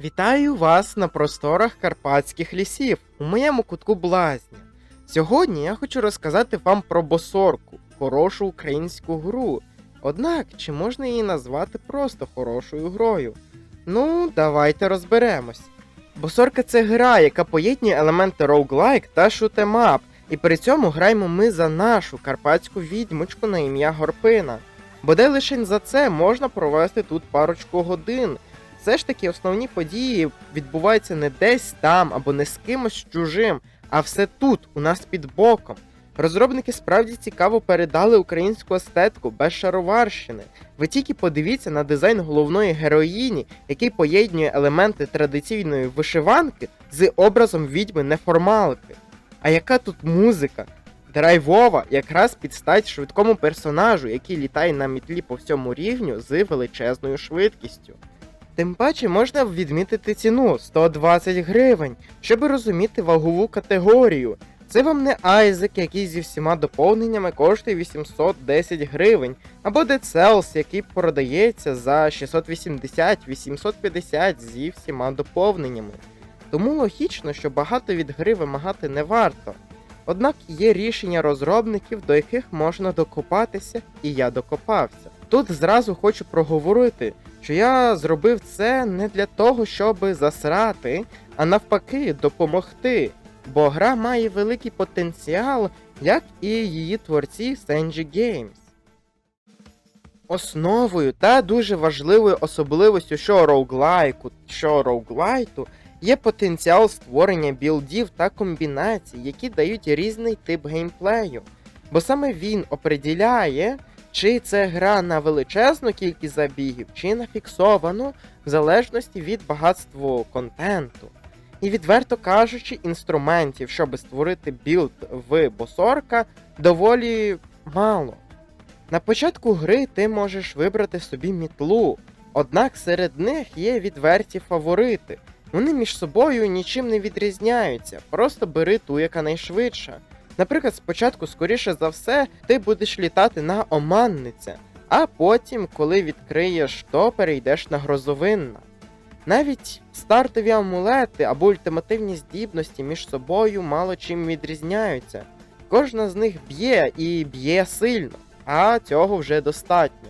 Вітаю вас на просторах карпатських лісів у моєму кутку блазня. Сьогодні я хочу розказати вам про босорку, хорошу українську гру. Однак, чи можна її назвати просто хорошою грою? Ну, давайте розберемось. Босорка це гра, яка поєднує елементи роуглайк та шутемап, і при цьому граємо ми за нашу карпатську відьмочку на ім'я Горпина. Бодай лише за це можна провести тут парочку годин. Все ж таки основні події відбуваються не десь там або не з кимось чужим, а все тут, у нас під боком. Розробники справді цікаво передали українську естетику без шароварщини. Ви тільки подивіться на дизайн головної героїні, який поєднує елементи традиційної вишиванки з образом відьми неформалки. А яка тут музика? Драйвова якраз під стать швидкому персонажу, який літає на мітлі по всьому рівню з величезною швидкістю. Тим паче можна відмітити ціну 120 гривень, щоб розуміти вагову категорію. Це вам не Айзек, який зі всіма доповненнями коштує 810 гривень, або Cells, який продається за 680-850 зі всіма доповненнями. Тому логічно, що багато від гри вимагати не варто. Однак є рішення розробників, до яких можна докопатися, і я докопався. Тут зразу хочу проговорити, що я зробив це не для того, щоб засрати, а навпаки, допомогти. Бо гра має великий потенціал, як і її творці Senji Games. Основою та дуже важливою особливостю що роуглайку, що роуглайту є потенціал створення білдів та комбінацій, які дають різний тип геймплею. Бо саме він определяє, чи це гра на величезну кількість забігів, чи на фіксовану, в залежності від багатства контенту. І відверто кажучи, інструментів, щоб створити білд в босорка, доволі мало. На початку гри ти можеш вибрати собі мітлу, однак серед них є відверті фаворити. Вони між собою нічим не відрізняються, просто бери ту, яка найшвидша. Наприклад, спочатку, скоріше за все, ти будеш літати на оманниця, а потім, коли відкриєш, то перейдеш на грозовинна. Навіть стартові амулети або ультимативні здібності між собою мало чим відрізняються. Кожна з них б'є і б'є сильно, а цього вже достатньо.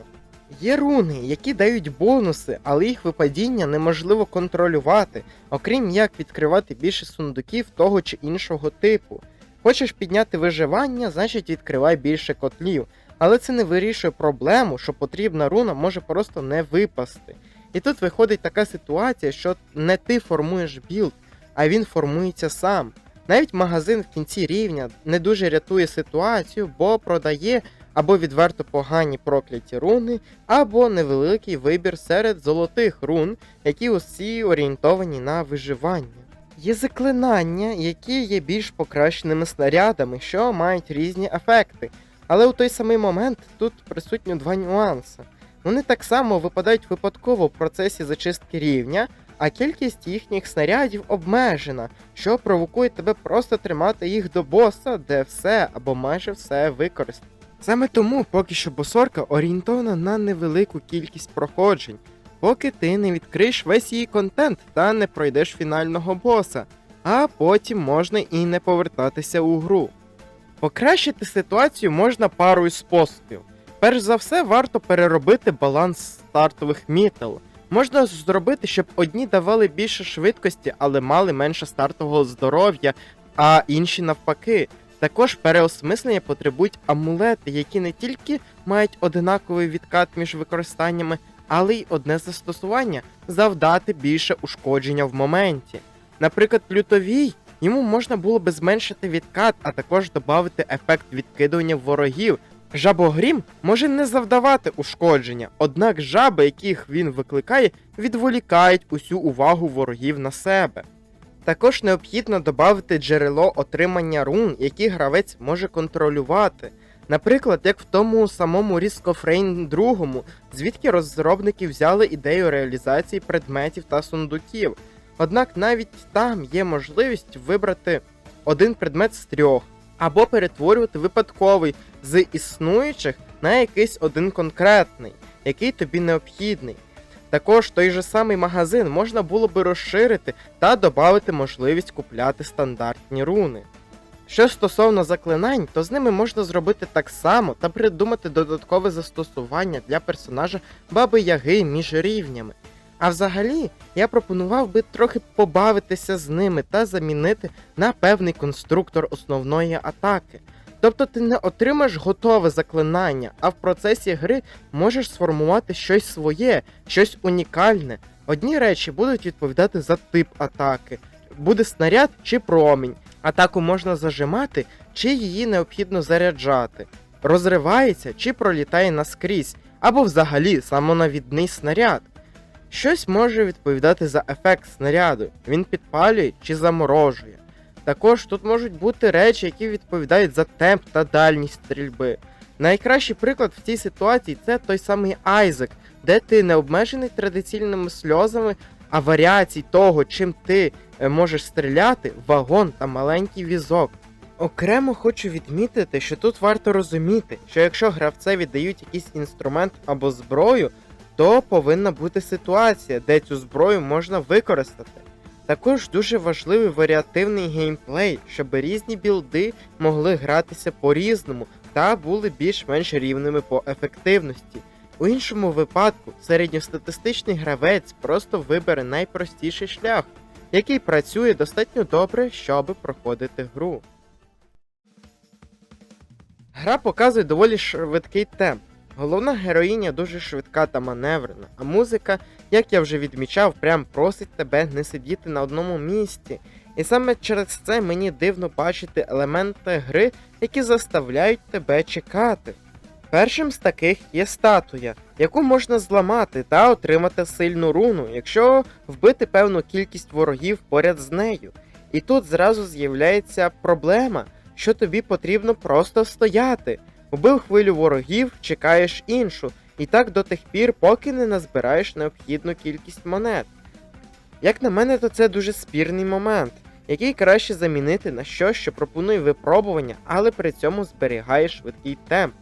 Є руни, які дають бонуси, але їх випадіння неможливо контролювати, окрім як відкривати більше сундуків того чи іншого типу. Хочеш підняти виживання, значить відкривай більше котлів, але це не вирішує проблему, що потрібна руна може просто не випасти. І тут виходить така ситуація, що не ти формуєш білд, а він формується сам. Навіть магазин в кінці рівня не дуже рятує ситуацію, бо продає або відверто погані прокляті руни, або невеликий вибір серед золотих рун, які усі орієнтовані на виживання. Є заклинання, які є більш покращеними снарядами, що мають різні ефекти. Але у той самий момент тут присутні два нюанси. Вони так само випадають випадково в процесі зачистки рівня, а кількість їхніх снарядів обмежена, що провокує тебе просто тримати їх до боса, де все або майже все використано. Саме тому поки що босорка орієнтована на невелику кількість проходжень, поки ти не відкриєш весь її контент та не пройдеш фінального боса, а потім можна і не повертатися у гру. Покращити ситуацію можна парою способів. Перш за все, варто переробити баланс стартових мітел. Можна зробити, щоб одні давали більше швидкості, але мали менше стартового здоров'я, а інші навпаки. Також переосмислення потребують амулети, які не тільки мають одинаковий відкат між використаннями, але й одне застосування завдати більше ушкодження в моменті. Наприклад, лютовій йому можна було би зменшити відкат, а також додати ефект відкидування ворогів. Жабогрім може не завдавати ушкодження, однак жаби, яких він викликає, відволікають усю увагу ворогів на себе. Також необхідно додати джерело отримання рун, які гравець може контролювати. Наприклад, як в тому самому Ріскофрейн 2, звідки розробники взяли ідею реалізації предметів та сундуків. Однак навіть там є можливість вибрати один предмет з трьох, або перетворювати випадковий з існуючих на якийсь один конкретний, який тобі необхідний. Також той же самий магазин можна було би розширити та додати можливість купляти стандартні руни. Що стосовно заклинань, то з ними можна зробити так само та придумати додаткове застосування для персонажа Баби Яги між рівнями. А взагалі, я пропонував би трохи побавитися з ними та замінити на певний конструктор основної атаки. Тобто ти не отримаєш готове заклинання, а в процесі гри можеш сформувати щось своє, щось унікальне. Одні речі будуть відповідати за тип атаки, буде снаряд чи промінь. Атаку можна зажимати, чи її необхідно заряджати, розривається чи пролітає наскрізь, або взагалі самонавідний снаряд. Щось може відповідати за ефект снаряду, він підпалює чи заморожує. Також тут можуть бути речі, які відповідають за темп та дальність стрільби. Найкращий приклад в цій ситуації це той самий Айзек, де ти не обмежений традиційними сльозами, а варіацій того, чим ти можеш стріляти, вагон та маленький візок. Окремо хочу відмітити, що тут варто розуміти, що якщо гравцеві дають якийсь інструмент або зброю, то повинна бути ситуація, де цю зброю можна використати. Також дуже важливий варіативний геймплей, щоб різні білди могли гратися по-різному та були більш-менш рівними по ефективності. У іншому випадку середньостатистичний гравець просто вибере найпростіший шлях, який працює достатньо добре, щоб проходити гру. Гра показує доволі швидкий темп. Головна героїня дуже швидка та маневрена, а музика, як я вже відмічав, прям просить тебе не сидіти на одному місці. І саме через це мені дивно бачити елементи гри, які заставляють тебе чекати. Першим з таких є статуя, яку можна зламати та отримати сильну руну, якщо вбити певну кількість ворогів поряд з нею. І тут зразу з'являється проблема, що тобі потрібно просто стояти. Убив хвилю ворогів, чекаєш іншу, і так до тих пір, поки не назбираєш необхідну кількість монет. Як на мене, то це дуже спірний момент, який краще замінити на щось, що пропонує випробування, але при цьому зберігає швидкий темп.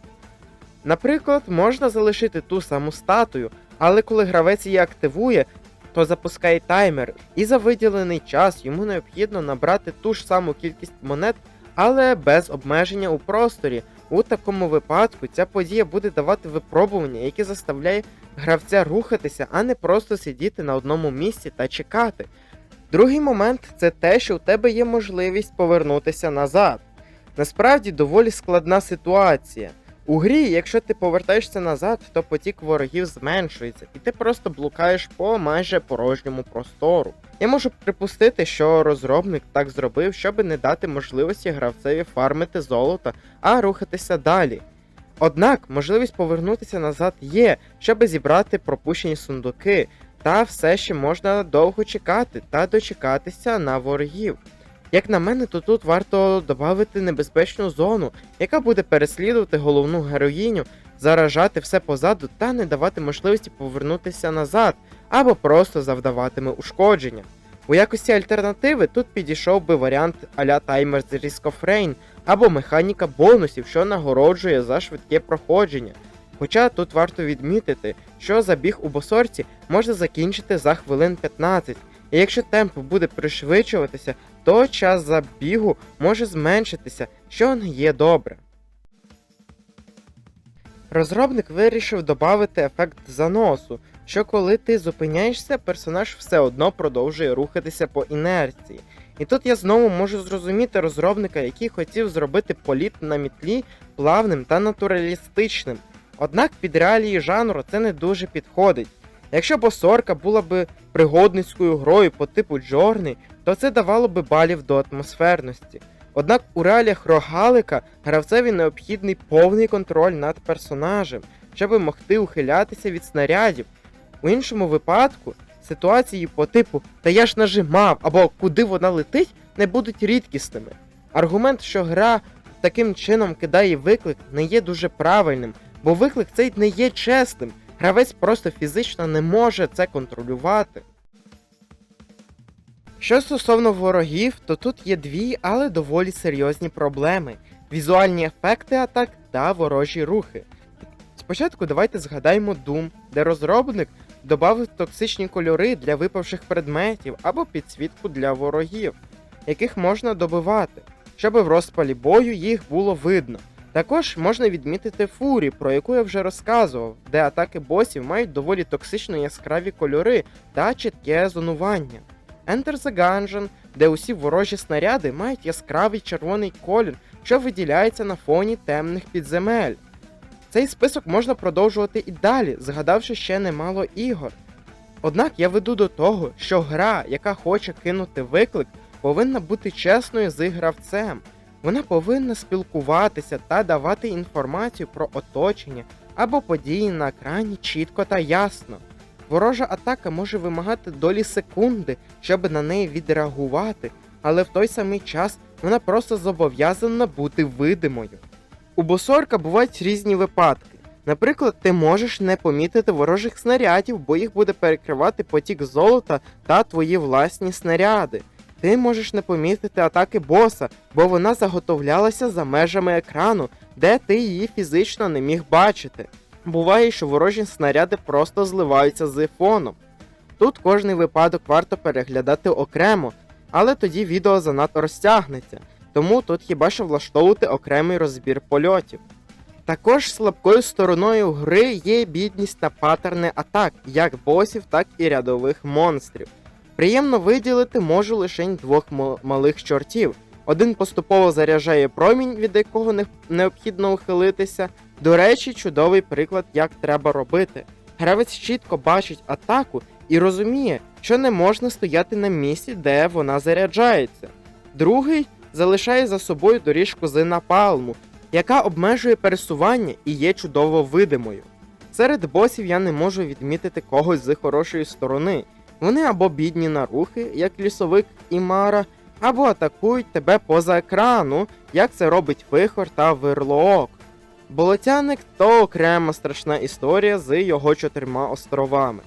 Наприклад, можна залишити ту саму статую, але коли гравець її активує, то запускає таймер, і за виділений час йому необхідно набрати ту ж саму кількість монет, але без обмеження у просторі. У такому випадку ця подія буде давати випробування, яке заставляє гравця рухатися, а не просто сидіти на одному місці та чекати. Другий момент це те, що у тебе є можливість повернутися назад. Насправді доволі складна ситуація. У грі, якщо ти повертаєшся назад, то потік ворогів зменшується, і ти просто блукаєш по майже порожньому простору. Я можу припустити, що розробник так зробив, щоб не дати можливості гравцеві фармити золото, а рухатися далі. Однак можливість повернутися назад є, щоб зібрати пропущені сундуки, та все ще можна довго чекати та дочекатися на ворогів. Як на мене, то тут варто додати небезпечну зону, яка буде переслідувати головну героїню, заражати все позаду та не давати можливості повернутися назад, або просто завдаватиме ушкодження. У якості альтернативи тут підійшов би варіант а-ля таймер з Rain, або механіка бонусів, що нагороджує за швидке проходження. Хоча тут варто відмітити, що забіг у босорці можна закінчити за хвилин 15, і якщо темп буде пришвидшуватися, то час забігу може зменшитися, що не є добре. Розробник вирішив додати ефект заносу, що коли ти зупиняєшся, персонаж все одно продовжує рухатися по інерції. І тут я знову можу зрозуміти розробника, який хотів зробити політ на мітлі плавним та натуралістичним. Однак під реалії жанру це не дуже підходить. Якщо босорка була би пригодницькою грою по типу Джорни, то це давало би балів до атмосферності. Однак у реаліях рогалика гравцеві необхідний повний контроль над персонажем, щоб могти ухилятися від снарядів. У іншому випадку ситуації по типу Та я ж нажимав або куди вона летить не будуть рідкісними. Аргумент, що гра таким чином кидає виклик, не є дуже правильним, бо виклик цей не є чесним. Гравець просто фізично не може це контролювати. Що стосовно ворогів, то тут є дві, але доволі серйозні проблеми: візуальні ефекти атак та ворожі рухи. Спочатку давайте згадаємо Doom, де розробник Добавив токсичні кольори для випавших предметів або підсвітку для ворогів, яких можна добивати, щоб в розпалі бою їх було видно. Також можна відмітити фурі, про яку я вже розказував, де атаки босів мають доволі токсично яскраві кольори та чітке зонування. Enter the Gungeon, де усі ворожі снаряди мають яскравий червоний колір, що виділяється на фоні темних підземель. Цей список можна продовжувати і далі, згадавши ще немало ігор. Однак я веду до того, що гра, яка хоче кинути виклик, повинна бути чесною з гравцем. Вона повинна спілкуватися та давати інформацію про оточення або події на екрані чітко та ясно. Ворожа атака може вимагати долі секунди, щоб на неї відреагувати, але в той самий час вона просто зобов'язана бути видимою. У босорка бувають різні випадки. Наприклад, ти можеш не помітити ворожих снарядів, бо їх буде перекривати потік золота та твої власні снаряди. Ти можеш не помітити атаки боса, бо вона заготовлялася за межами екрану, де ти її фізично не міг бачити. Буває, що ворожі снаряди просто зливаються з фоном. Тут кожний випадок варто переглядати окремо, але тоді відео занадто розтягнеться, тому тут хіба що влаштовувати окремий розбір польотів. Також слабкою стороною гри є бідність та паттерни атак, як босів, так і рядових монстрів. Приємно виділити можу лише двох малих чортів. Один поступово заряджає промінь, від якого не- необхідно ухилитися. До речі, чудовий приклад, як треба робити. Гравець чітко бачить атаку і розуміє, що не можна стояти на місці, де вона заряджається. Другий залишає за собою доріжку з напалму, яка обмежує пересування і є чудово видимою. Серед босів я не можу відмітити когось з хорошої сторони. Вони або бідні на рухи, як лісовик і Мара, або атакують тебе поза екрану, як це робить Вихор та Вирлоок. Болотяник то окрема страшна історія з його чотирма островами.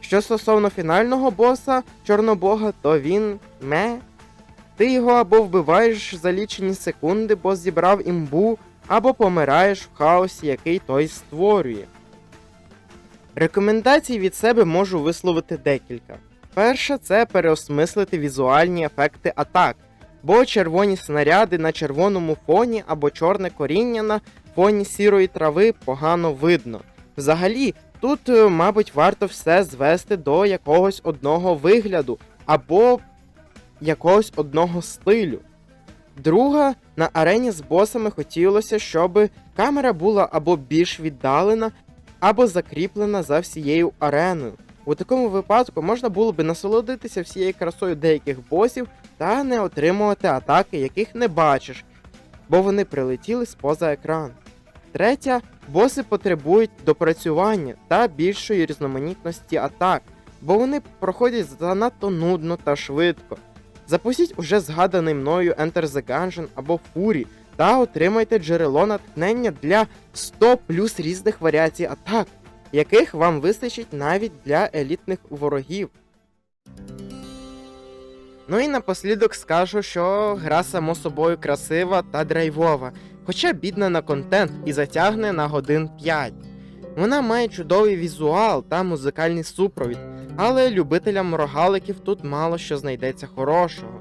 Що стосовно фінального боса Чорнобога, то він ме. Ти його або вбиваєш за лічені секунди, бо зібрав імбу, або помираєш в хаосі, який той створює. Рекомендацій від себе можу висловити декілька. Перше це переосмислити візуальні ефекти атак, бо червоні снаряди на червоному фоні або чорне коріння на фоні сірої трави погано видно. Взагалі, тут, е, мабуть, варто все звести до якогось одного вигляду або якогось одного стилю. Друга, на арені з босами хотілося, щоб камера була або більш віддалена, або закріплена за всією ареною. У такому випадку можна було би насолодитися всією красою деяких босів та не отримувати атаки, яких не бачиш, бо вони прилетіли з-поза екрану. Третя, боси потребують допрацювання та більшої різноманітності атак, бо вони проходять занадто нудно та швидко. Запустіть уже згаданий мною Enter the Gungeon або Fury та отримайте джерело натхнення для 100 плюс різних варіацій атак, яких вам вистачить навіть для елітних ворогів. Ну і напослідок скажу, що гра само собою красива та драйвова, хоча бідна на контент і затягне на годин 5. Вона має чудовий візуал та музикальний супровід, але любителям рогаликів тут мало що знайдеться хорошого.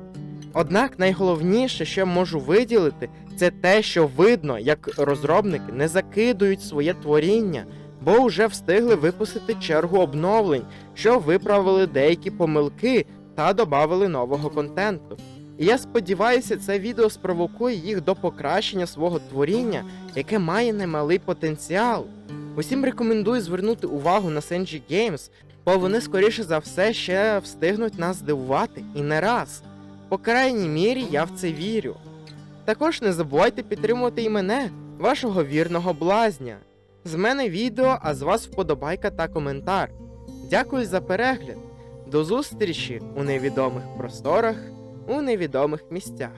Однак найголовніше, що я можу виділити, це те, що видно, як розробники не закидують своє творіння, бо вже встигли випустити чергу обновлень, що виправили деякі помилки та додали нового контенту. І я сподіваюся, це відео спровокує їх до покращення свого творіння, яке має немалий потенціал. Усім рекомендую звернути увагу на Senji Games, бо вони скоріше за все ще встигнуть нас здивувати і не раз. По крайній мірі я в це вірю. Також не забувайте підтримувати і мене, вашого вірного блазня. З мене відео, а з вас вподобайка та коментар. Дякую за перегляд. До зустрічі у невідомих просторах, у невідомих місцях.